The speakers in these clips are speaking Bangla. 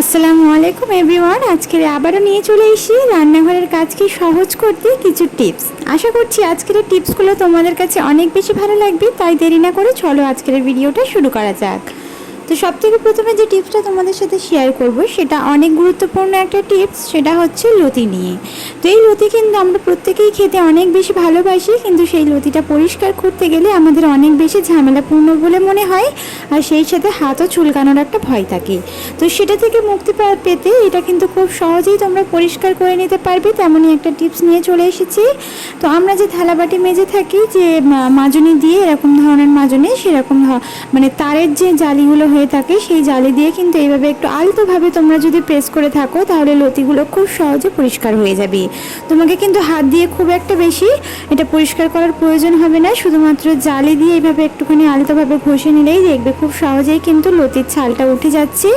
আসসালামু আলাইকুম এভরিওয়ান আজকের আবারও নিয়ে চলে এসি রান্নাঘরের কাজকে সহজ করতে কিছু টিপস। আশা করছি আজকের টিপসগুলো তোমাদের কাছে অনেক বেশি ভালো লাগবে, তাই দেরি না করে চলো আজকের ভিডিওটা শুরু করা যাক। তো সব থেকে প্রথমে যে টিপসটা তোমাদের সাথে শেয়ার করব, সেটা অনেক গুরুত্বপূর্ণ একটা টিপস, সেটা হচ্ছে লতি নিয়ে। এই লতি কিন্তু আমরা প্রত্যেকেই খেতে অনেক বেশি ভালোবাসি, কিন্তু সেই লতিটা পরিষ্কার করতে গেলে আমাদের অনেক বেশি ঝামেলাপূর্ণ বলে মনে হয়। আর সেই সাথে হাতও চুলকানোর একটা ভয় থাকে। তো সেটা থেকে মুক্তি পেতে এটা কিন্তু খুব সহজেই তোমরা পরিষ্কার করে নিতে পারবে, তেমনই একটা টিপস নিয়ে চলে এসেছি। তো আমরা যে থালাবাটি মেজে থাকি, যে মাজনি দিয়ে এরকম ধরনের মাজনি, সেরকম মানে তারের যে জালিগুলো হয়ে থাকে, সেই জালি দিয়ে কিন্তু এইভাবে একটু আলতোভাবে তোমরা যদি প্রেস করে থাকো, তাহলে লতিগুলো খুব সহজে পরিষ্কার হয়ে যাবে। তোমাকে কিন্তু হাত দিয়ে খুব একটা বেশি এটা পরিষ্কার করার প্রয়োজন হবে না, শুধুমাত্র জালি দিয়ে এইভাবে একটুখানি আলতোভাবে ঘষে নিলেই দেখবে খুব সহজেই কিন্তু লতির ছালটা উঠে যাচ্ছে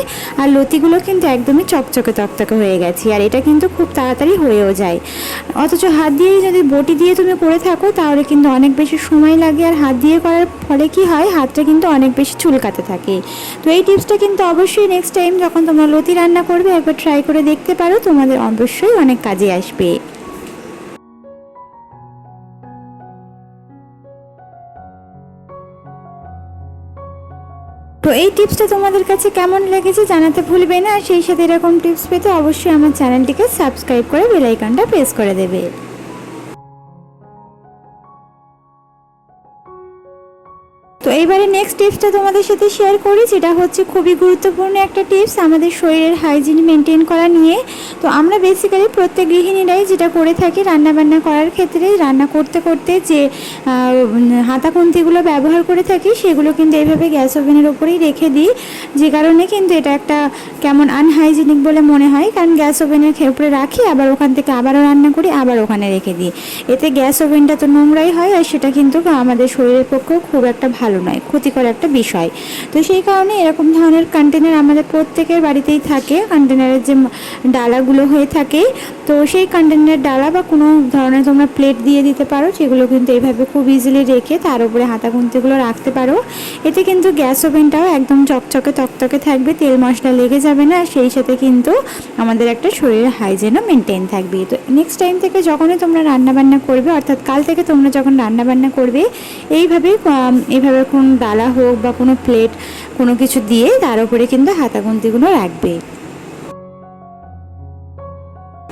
আর লতিগুলো কিন্তু একদমই চকচকে তকতকে হয়ে গেছে আর এটা কিন্তু খুব তাড়াতাড়ি হয়েও যায়। অথচ হাত দিয়ে যদি বটি দিয়ে তুমি করে থাকো তাহলে কিন্তু অনেক বেশি সময় লাগে আর হাত দিয়ে করার ফলে কি হয়, হাতটা কিন্তু অনেক বেশি চুলকাতে থাকে। তো এই টিপসটা কিন্তু অবশ্যই নেক্সট টাইম যখন তোমরা লতি রান্না করবে একবার ট্রাই করে দেখতে পারো, তোমাদের অবশ্যই অনেক কাজে আসবে। তো এই টিপসটা তোমাদের কাছে কেমন লেগেছে জানাতে ভুলবে না, আর সেই সাথে এরকম টিপস পেতে অবশ্যই আমার চ্যানেলটিকে সাবস্ক্রাইব করে বেলাইকনটা প্রেস করে দেবে। তো এইবারে নেক্সট টিপসটা তোমাদের সাথে শেয়ার করি যেটা হচ্ছে খুবই গুরুত্বপূর্ণ একটা টিপস আমাদের শরীরের হাইজিন মেনটেন করা নিয়ে। তো আমরা বেসিক্যালি প্রত্যেক গৃহিণীরাই যেটা করে থাকি রান্না বান্না করার ক্ষেত্রে রান্না করতে করতে যে আহ, হাতা খুন্তিগুলো ব্যবহার করে থাকি সেগুলো কিন্তু এইভাবে গ্যাস ওভেনের ওপরেই রেখে দিই। যে কারণে কিন্তু এটা একটা কেমন আনহাইজিনিক বলে মনে হয় কারণ গ্যাস ওভেনের উপরে রাখি আবার ওখান থেকে আবারও রান্না করি আবার ওখানে রেখে দিই। এতে গ্যাস ওভেনটা তো নোংরাই হয় আর সেটা কিন্তু আমাদের শরীরের পক্ষেও খুব একটা ভালো নয় ক্ষতিকর একটা বিষয়। তো সেই কারণে এরকম ধরনের কন্টেনার আমাদের প্রত্যেকের বাড়িতেই থাকে কন্টেনারের যে ডালাগুলো হয়ে থাকে। তো সেই কন্টেনারের ডালা বা কোনো ধরনের তোমরা প্লেট দিয়ে দিতে পারো সেগুলো কিন্তু এইভাবে খুব ইজিলি রেখে তার উপরে হাতা খুন্তিগুলো রাখতে পারো। এতে কিন্তু গ্যাস ওভেনটাও একদম চকচকে তকতকে থাকবে তেল মশলা লেগে যাবে না সেই সাথে কিন্তু আমাদের একটা শরীরের হাইজেনও মেনটেন থাকবে। তো নেক্সট টাইম থেকে যখনই তোমরা রান্নাবান্না করবে অর্থাৎ কাল থেকে তোমরা যখন রান্নাবান্না করবে এইভাবে আম, এইভাবে কোনো ডালা হোক বা কোনো প্লেট কোনো কিছু দিয়ে তার উপরে কিন্তু হাতাগুন্তিগুলো রাখবে।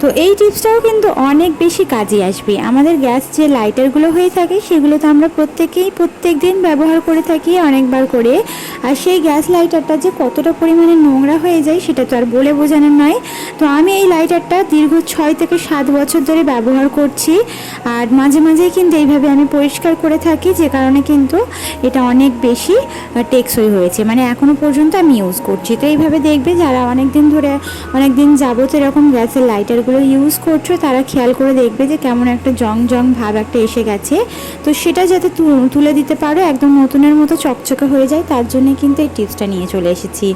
তো এই টিপসটাও কিন্তু অনেক বেশি কাজে আসবে। আমাদের গ্যাস যে লাইটারগুলো হয়ে থাকে, সেগুলো তো আমরা প্রত্যেকেই প্রত্যেক দিন ব্যবহার করে থাকি অনেকবার করে। আর সেই গ্যাস লাইটারটা যে কতটা পরিমাণে নোংরা হয়ে যায়, সেটা তো আর বলে বোঝানোর নয়। তো আমি এই লাইটারটা দীর্ঘ ছয় থেকে সাত বছর ধরে ব্যবহার করছি। আর মাঝে মাঝেই কিন্তু এইভাবে আমি পরিষ্কার করে থাকি, যে কারণে কিন্তু এটা অনেক বেশি টেকসই হয়েছে। মানে এখনও পর্যন্ত আমি ইউজ করছি। তো এইভাবে দেখবে যারা অনেক দিন ধরে অনেক দিন যাবত এরকম গ্যাসের লাইটারগুলো ইউজ করছ, তারা খেয়াল করে দেখবে যে কেমন একটা জং জং ভাব একটা এসে গেছে। তো সেটা যাতে তুলে দিতে পারো, একদম নতুনের মতো চকচকে হয়ে যায়, তার জন্য কিন্তু এই টিপসটা নিয়ে চলে এসেছি।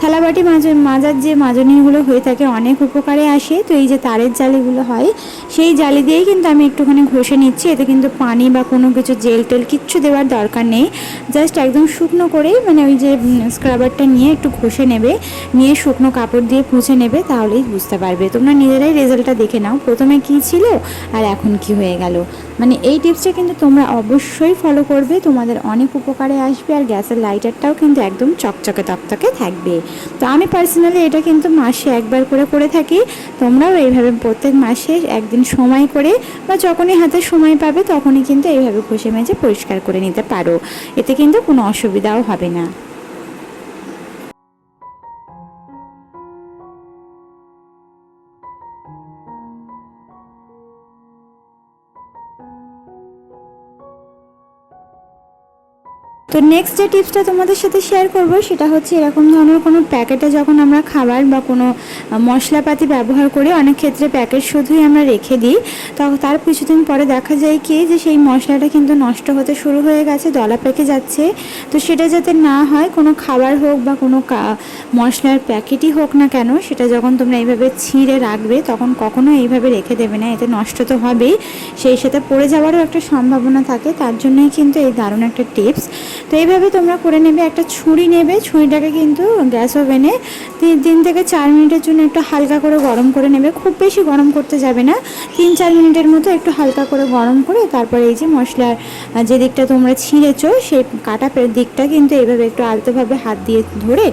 থালাবাটি মাজ, মাজার যে মাজনিগুলো হয়ে থাকে অনেক উপকারে আসে। তো এই যে তারের জালিগুলো হয়, সেই জালি দিয়েই কিন্তু আমি একটুখানি ঘষে নিচ্ছি। এতে কিন্তু পানি বা কোনো কিছু জেল টেল কিচ্ছু দেওয়ার দরকার নেই। জাস্ট একদম শুকনো করেই মানে ওই যে স্ক্রাবারটা নিয়ে একটু ঘষে নেবে, নিয়ে শুকনো কাপড় দিয়ে মুছে নেবে, তাহলেই বুঝতে পারবে। তোমরা নিজেরাই রেজাল্টটা দেখে নাও। প্রথমে কি ছিল আর এখন কি হয়ে গেল। মানে এই টিপসটা কিন্তু তোমরা অবশ্যই ফলো করবে। তোমাদের অনেক উপকারে আসবে আর গ্যাসের লাইটারটাও কিন্তু একদম চকচকে তকতকে থাকবে। তো আমি পার্সোনালি এটা কিন্তু মাসে একবার করে করে থাকি। তোমরাও এইভাবে প্রত্যেক মাসে একদিন সময় করে বা যখনই হাতে সময় পাবে তখনই কিন্তু এইভাবে ঘষে মেজে পরিষ্কার করে নিতে পারো। এতে কিন্তু কোনো অসুবিধাও হবে না। তো নেক্সট যে টিপসটা তোমাদের সাথে শেয়ার করব, সেটা হচ্ছে এরকম ধরনের কোনো প্যাকেটে যখন আমরা খাবার বা কোনো মশলাপাতি ব্যবহার করি, অনেক ক্ষেত্রে প্যাকেট শুধুই আমরা রেখে দিই। তো তার কিছুদিন পরে দেখা যায় কি, যে সেই মশলাটা কিন্তু নষ্ট হতে শুরু হয়ে গেছে, দলা পেকে যাচ্ছে। তো সেটা যাতে না হয়, কোনো খাবার হোক বা কোনো মশলার প্যাকেটই হোক না কেন, সেটা যখন তোমরা এইভাবে ছিঁড়ে রাখবে, তখন কখনো এইভাবে রেখে দেবে না, এতে নষ্ট তো হবেই। সেই সাথে পড়ে যাওয়ারও একটা সম্ভাবনা থাকে, তার জন্যই কিন্তু এই দারুণ একটা টিপস তো এইভাবে তোমরা করে নেবে, একটা ছুরি নেবে, ছুরিটাকে কিন্তু গ্যাস ওভেনে তিন থেকে চার মিনিটের জন্য একটু হালকা করে গরম করে নেবে। খুব বেশি গরম করতে যাবে না, তিন, চার মিনিটের মতো একটু হালকা করে গরম করে তারপরে এই যে মশলার যে দিকটা তোমরা ছিঁড়েছো সেই কাটা দিকটা কিন্তু এইভাবে একটু আলতোভাবে হাত দিয়ে ধরে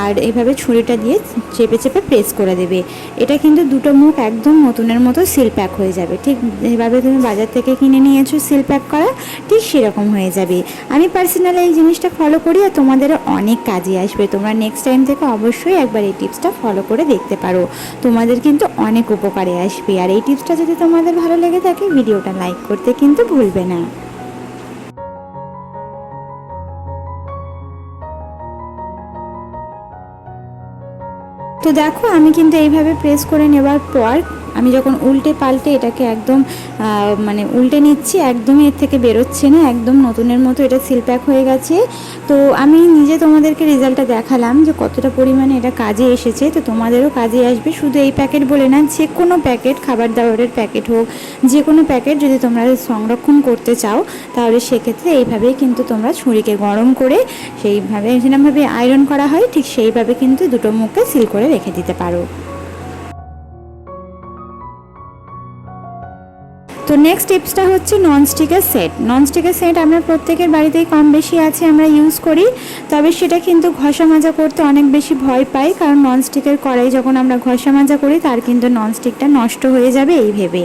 আর এইভাবে ছুরিটা দিয়ে চেপে চেপে প্রেস করে দেবে। এটা কিন্তু দুটো মুখ একদম নতুনের মতো সিল প্যাক হয়ে যাবে। ঠিক যেভাবে তুমি বাজার থেকে কিনে নিয়েছো সিল প্যাক করা, ঠিক সেরকম হয়ে যাবে। আমি পার্সোনালি এই জিনিসটা ফলো করি আর তোমাদেরও অনেক কাজে আসবে। তোমরা নেক্সট টাইম থেকে অবশ্যই একবার এই টিপসটা ফলো করে দেখতে পারো। তোমাদের কিন্তু অনেক উপকারে আসবে। আর এই টিপসটা যদি তোমাদের ভালো লেগে থাকে, ভিডিওটা লাইক করতে কিন্তু ভুলবে না। তো দেখো, আমি কিন্তু এইভাবে প্রেস করে নেবার পর আমি যখন উল্টে পাল্টে এটাকে একদম মানে উল্টে নিচ্ছি, একদমই এর থেকে বেরোচ্ছে না, একদম নতুনের মতো এটা সিল প্যাক হয়ে গেছে। তো আমি নিজে তোমাদেরকে রেজাল্টটা দেখালাম যে কতটা পরিমাণে এটা কাজে এসেছে। তো তোমাদেরও কাজে আসবে। শুধু এই প্যাকেট বলে না, যে কোনো প্যাকেট খাবার দাবারের প্যাকেট হোক, যে কোনো প্যাকেট যদি তোমরা সংরক্ষণ করতে চাও, তাহলে সেক্ষেত্রে এইভাবেই কিন্তু তোমরা ছুরিকে গরম করে সেইভাবে যেরকমভাবে আয়রন করা হয়, ঠিক সেইভাবে কিন্তু দুটো মুখকে সিল করে রেখে দিতে পারো। তো নেক্সট টিপসটা হচ্ছে ননস্টিকের সেট ননস্টিকের সেট আমরা প্রত্যেকের বাড়িতেই কম বেশি আছে, আমরা ইউজ করি, তবে সেটা কিন্তু ঘষা মাজা করতে অনেক বেশি ভয় পাই, কারণ ননস্টিকের কড়াই যখন আমরা ঘষা মাজা করি, তার কিন্তু ননস্টিকটা নষ্ট হয়ে যাবে এই ভেবে।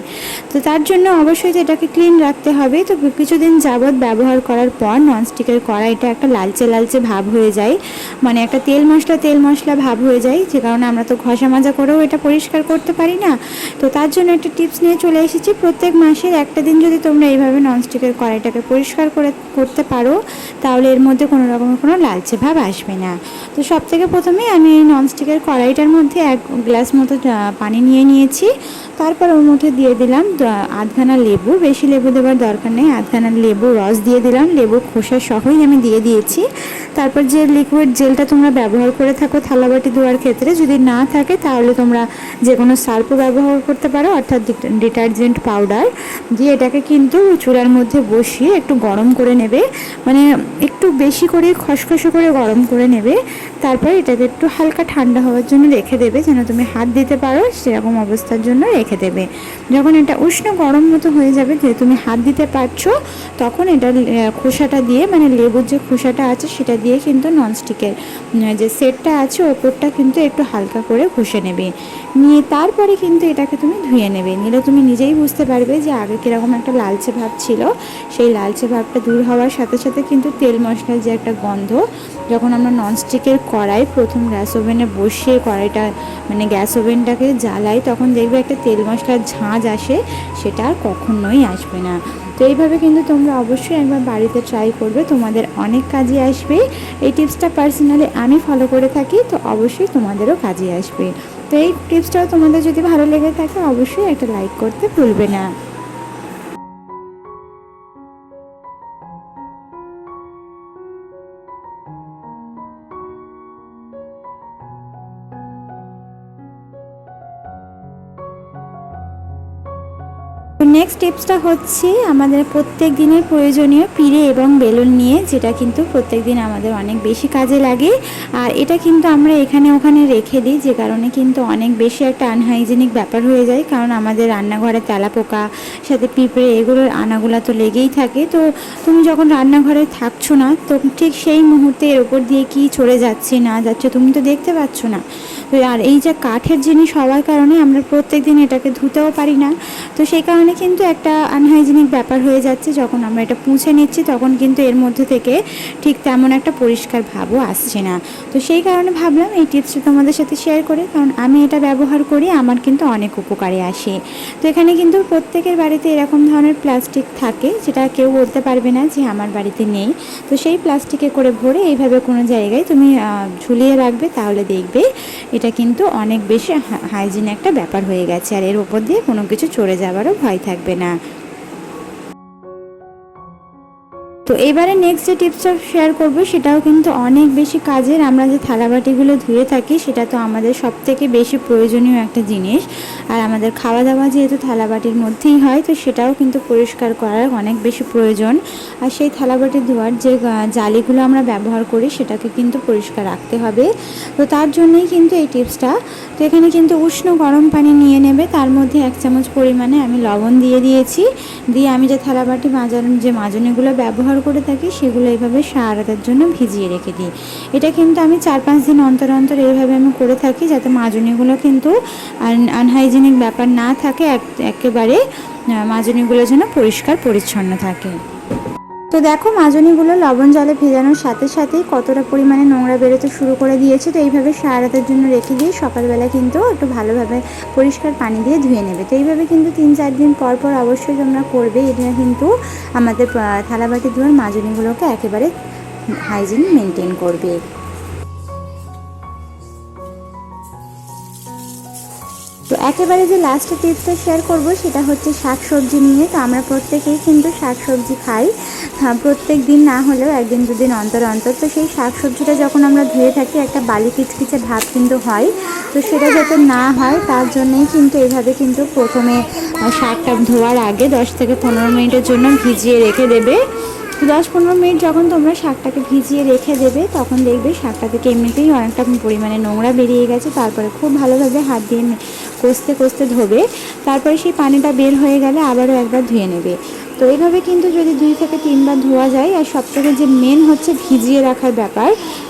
তো তার জন্য অবশ্যই তো এটাকে ক্লিন রাখতে হবে। তো কিছুদিন যাবৎ ব্যবহার করার পর ননস্টিকের কড়াইটা একটা লালচে লালচে ভাব হয়ে যায়। মানে একটা তেল মশলা তেল মশলা ভাব হয়ে যায়, যে কারণে আমরা তো ঘষা মাজা করেও এটা পরিষ্কার করতে পারি না। তো তার জন্য একটা টিপস নিয়ে চলে এসেছি। প্রত্যেক মাসের একটা দিন যদি তোমরা এইভাবে ননস্টিকের কড়াইটাকে পরিষ্কার করে করতে পারো, তাহলে এর মধ্যে কোনো রকমের কোনো লালচে ভাব আসবে না। তো সব থেকে প্রথমে আমি এই ননস্টিকের কড়াইটার মধ্যে এক গ্লাস মতো পানি নিয়ে নিয়েছি। তারপর ওর মধ্যে দিয়ে দিলাম আধখানা লেবু। বেশি লেবু দেওয়ার দরকার নেই, আধখানা লেবু রস দিয়ে দিলাম। লেবু খোসা সহই আমি দিয়ে দিয়েছি। তারপর যে লিকুইড জেলটা তোমরা ব্যবহার করে থাকো থালাবাটি ধোয়ার ক্ষেত্রে, যদি না থাকে তাহলে তোমরা যে কোনো সার্ফও ব্যবহার করতে পারো, অর্থাৎ ডিটারজেন্ট পাউডার। দিয়ে এটাকে কিন্তু চুলার মধ্যে বসিয়ে একটু গরম করে নেবে। মানে একটু বেশি করে খসখসে করে গরম করে নেবে। তারপর এটাকে একটু হালকা ঠান্ডা হওয়ার জন্য রেখে দেবে, যেন তুমি হাত দিতে পারো সেরকম অবস্থার জন্য রেখে দেবে। যখন এটা উষ্ণ গরম মতো হয়ে যাবে, যে তুমি হাত দিতে পারছ, তখন এটা খোসাটা দিয়ে মানে লেবুর যে খোসাটা আছে, সেটা দিয়ে কিন্তু ননস্টিকের যে সেটটা আছে, ওপরটা কিন্তু একটু হালকা করে ঘষে নেবে। নিয়ে তারপরে কিন্তু এটাকে তুমি ধুয়ে নেবে। নিলে তুমি নিজেই বুঝতে পারবে যে আগে কীরকম একটা লালচে ভাব ছিল, সেই লালচে ভাবটা দূর হওয়ার সাথে সাথে কিন্তু তেল মশলার যে একটা গন্ধ, যখন আমরা ননস্টিকের কড়াই প্রথম গ্যাস ওভেনে বসিয়ে কড়াইটা মানে গ্যাস ওভেনটাকে জ্বালাই, তখন দেখবে একটা তেল মশলার ঝাঁজ আসে, সেটা আর কখনোই আসবে না। তো এইভাবে কিন্তু তোমরা অবশ্যই একবার বাড়িতে ট্রাই করবে, তোমাদের অনেক কাজে আসবে। এই টিপসটা পার্সোনালি আমি ফলো করে থাকি, তো অবশ্যই তোমাদেরও কাজে আসবে। তো এই টিপসটাও তোমাদের যদি ভালো লেগে থাকে, অবশ্যই একটা লাইক করতে ভুলবে না। নেক্সট টিপসটা হচ্ছে আমাদের প্রত্যেক দিনের প্রয়োজনীয় পিড়ে এবং বেলুন নিয়ে, যেটা কিন্তু প্রত্যেক দিন আমাদের অনেক বেশি কাজে লাগে। আর এটা কিন্তু আমরা এখানে ওখানে রেখে দিই, যে কারণে কিন্তু অনেক বেশি একটা আনহাইজেনিক ব্যাপার হয়ে যায়। কারণ আমাদের রান্নাঘরে তেলা পোকা সাথে পিঁপড়ে, এগুলোর আনাগুলা তো লেগেই থাকে। তো তুমি যখন রান্নাঘরে থাকছো না, তো ঠিক সেই মুহূর্তে এর ওপর দিয়ে কি চলে যাচ্ছে না যাচ্ছে তুমি তো দেখতে পাচ্ছ না। আর এই যে কাঠের জিনিস হওয়ার কারণে আমরা প্রত্যেক দিন এটাকে ধুতেও পারি না। তো সেই কারণে কিন্তু একটা আনহাইজেনিক ব্যাপার হয়ে যাচ্ছে। যখন আমরা এটা পুঁছে নিচ্ছি, তখন কিন্তু এর মধ্যে থেকে ঠিক তেমন একটা পরিষ্কার ভাবও আসছে না। তো সেই কারণে ভাবলাম এই টিপসটা তোমাদের সাথে শেয়ার করি, কারণ আমি এটা ব্যবহার করি, আমার কিন্তু অনেক উপকারে আসে। তো এখানে কিন্তু প্রত্যেকের বাড়িতে এরকম ধরনের প্লাস্টিক থাকে, যেটা কেউ বলতে পারবে না যে আমার বাড়িতে নেই। তো সেই প্লাস্টিকে করে ভরে এইভাবে কোনো জায়গায় তুমি ঝুলিয়ে রাখবে, তাহলে দেখবে এটা কিন্তু অনেক বেশি হাইজিন একটা ব্যাপার হয়ে গেছে। আর এর উপর দিয়ে কোনো কিছু চড়ে যাওয়ারও ভয় থাকবে না। এবারে নেক্সট যে টিপসটা শেয়ার করব, সেটাও কিন্তু অনেক বেশি কাজের। আমরা যে থালাবাটিগুলো ধুয়ে থাকি, সেটা তো আমাদের সব থেকে বেশি প্রয়োজনীয় একটা জিনিস। আর আমাদের খাওয়া দাওয়া যেহেতু থালাবাটির মধ্যেই হয়, তো সেটাও কিন্তু পরিষ্কার করার অনেক বেশি প্রয়োজন। আর সেই থালাবাটি ধোয়ার যে জালিগুলো আমরা ব্যবহার করি, সেটাকে কিন্তু পরিষ্কার রাখতে হবে। তো তার জন্যই কিন্তু এই টিপসটা তো এখানে কিন্তু উষ্ণ গরম পানি নিয়ে নেবে। তার মধ্যে এক চামচ পরিমাণে আমি লবণ দিয়ে দিয়েছি। দিয়ে আমি যে থালাবাটি মাজার যে মাজনিগুলো ব্যবহার করে থাকি, সেগুলো এইভাবে সারাটার জন্য ভিজিয়ে রেখে দিই। এটা কিন্তু আমি চার পাঁচ দিন অন্তর অন্তর এইভাবে আমি করে থাকি যাতে মাজনিগুলো কিন্তু আনহাইজেনিক ব্যাপার না থাকে, এক- একেবারে মাজনিগুলো যেন পরিষ্কার পরিচ্ছন্ন থাকে। তো দেখো, মাজনিগুলো লবণ জলে ভেজানোর সাথে সাথেই কতটা পরিমাণে নোংরা বেরোতে শুরু করে দিয়েছে। তো এইভাবে সারা রাতের জন্য রেখে দিয়ে সকালবেলা কিন্তু একটু ভালোভাবে পরিষ্কার পানি দিয়ে ধুয়ে নেবে। তো এইভাবে কিন্তু তিন চার দিন পর পর অবশ্যই তোমরা করবে। এটা কিন্তু আমাদের থালাবাটি ধোয়ার মাজনিগুলোকে একেবারে হাইজিন মেনটেন করবে। তো একেবারে যে লাস্টে টিপসটা শেয়ার করব সেটা হচ্ছে শাক সবজি নিয়ে। তো আমরা প্রত্যেকেই কিন্তু শাক সবজি খাই। হ্যাঁ, প্রত্যেক দিন না হলেও একদিন দুদিন অন্তর অন্তর। তো সেই শাক সবজিটা যখন আমরা ধুয়ে থাকি একটা বালি কিচকিচে ভাব কিন্তু হয়। তো সেটা যাতে না হয় তার জন্যই কিন্তু এভাবে কিন্তু প্রথমে শাকটা ধোয়ার আগে দশ থেকে পনেরো মিনিটের জন্য ভিজিয়ে রেখে দেবে। দশ পনেরো মিনিট যখন তোমরা শাকটাকে ভিজিয়ে রেখে দেবে তখন দেখবে শাকটা থেকে এমনিতেই অনেকটা পরিমাণে নোংরা বেরিয়ে গেছে। তারপরে খুব ভালোভাবে হাত দিয়ে কষতে কষতে ধোবে, তারপরে সেই পানিটা বের হয়ে গেলে আবারও একবার ধুয়ে নেবে। তো এইভাবে কিন্তু যদি দুই থেকে তিনবার ধোয়া যায়, আর সব থেকে যে মেন হচ্ছে ভিজিয়ে রাখার ব্যাপার,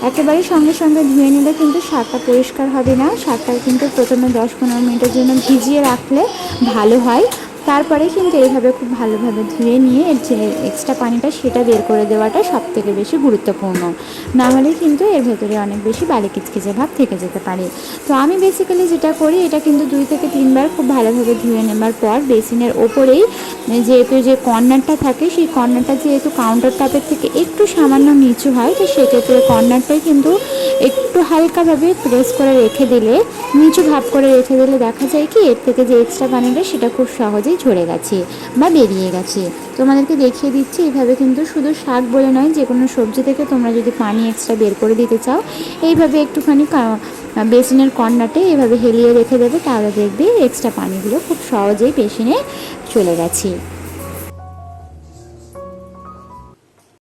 একেবারে সঙ্গে সঙ্গে ধুয়ে নিলে কিন্তু শাকটা পরিষ্কার হবে না। শাকটা কিন্তু প্রথমে দশ পনেরো মিনিটের জন্য ভিজিয়ে রাখলে ভালো হয়। তারপরে কিন্তু এইভাবে খুব ভালোভাবে ধুয়ে নিয়ে এর যে এক্সট্রা পানিটা সেটা বের করে দেওয়াটা সব থেকে বেশি গুরুত্বপূর্ণ। না হলে কিন্তু এর ভেতরে অনেক বেশি বালি কিচকিচে ভাব থেকে যেতে পারে। তো আমি বেসিক্যালি যেটা করি, এটা কিন্তু দুই থেকে তিনবার খুব ভালোভাবে ধুয়ে নেবার পর বেসিনের ওপরেই যেহেতু যে কর্নারটা থাকে, সেই কর্নারটা যেহেতু কাউন্টার টপের থেকে একটু সামান্য নিচু হয়, তো সেক্ষেত্রে কর্নারটাই কিন্তু একটু হালকাভাবে প্রেস করে রেখে দিলে, নিচু ভাব করে রেখে দিলে দেখা যায় কি, এর থেকে যে এক্সট্রা পানিটা সেটা খুব সহজেই ঝরে গেছে বা বেরিয়ে গেছে। তোমাদেরকে দেখিয়ে দিচ্ছি এইভাবে কিন্তু শুধু শাক বলে নয় যে কোনো সবজি থেকে তোমরা যদি পানি এক্সট্রা বের করে দিতে চাও, এইভাবে একটুখানি বেসিনের কর্নারটে এভাবে হেলিয়ে রেখে দেবে, তাহলে দেখবে এক্সট্রা পানিগুলো খুব সহজেই বেসিনে চলে গেছে।